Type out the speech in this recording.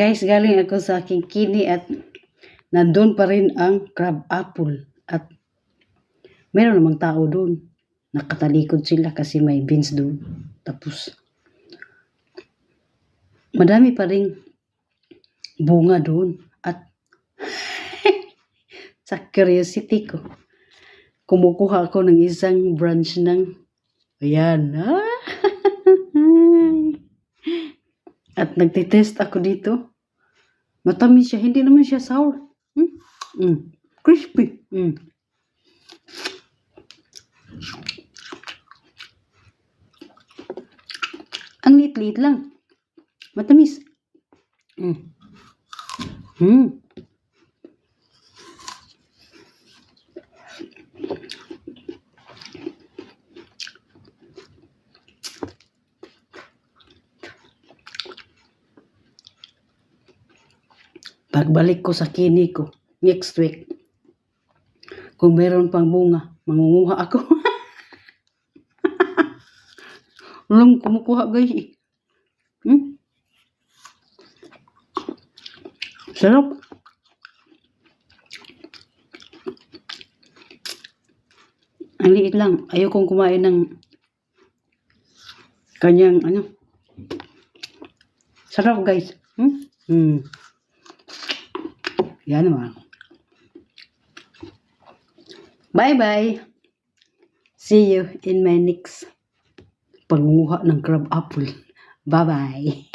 Guys, galing ako sa aking kini at nandun pa rin ang crab apple. At meron namang tao doon. Nakatalikod sila kasi may beans doon. Tapos, madami pa rin bunga doon. At sa curiosity ko, kumukuha ako ng isang branch ng ayan. Ah! At nagtitest ako dito. Matamis siya. Hindi naman siya sour. Mm. Mm. Crispy. Mm. Ang liit-liit lang. Matamis. Mm. Mm. Pagbalik ko sa kini ko, next week, kung meron pang bunga, mangunguha ako. Walang kumukuha guys eh. Hmm? Sarap. Ang liit lang. Ayaw kong kumain ng kanyang ano. Sarap guys. Hmm? Hmm. Yan naman. Bye-bye. See you in my next panguha ng crab apple. Bye-bye.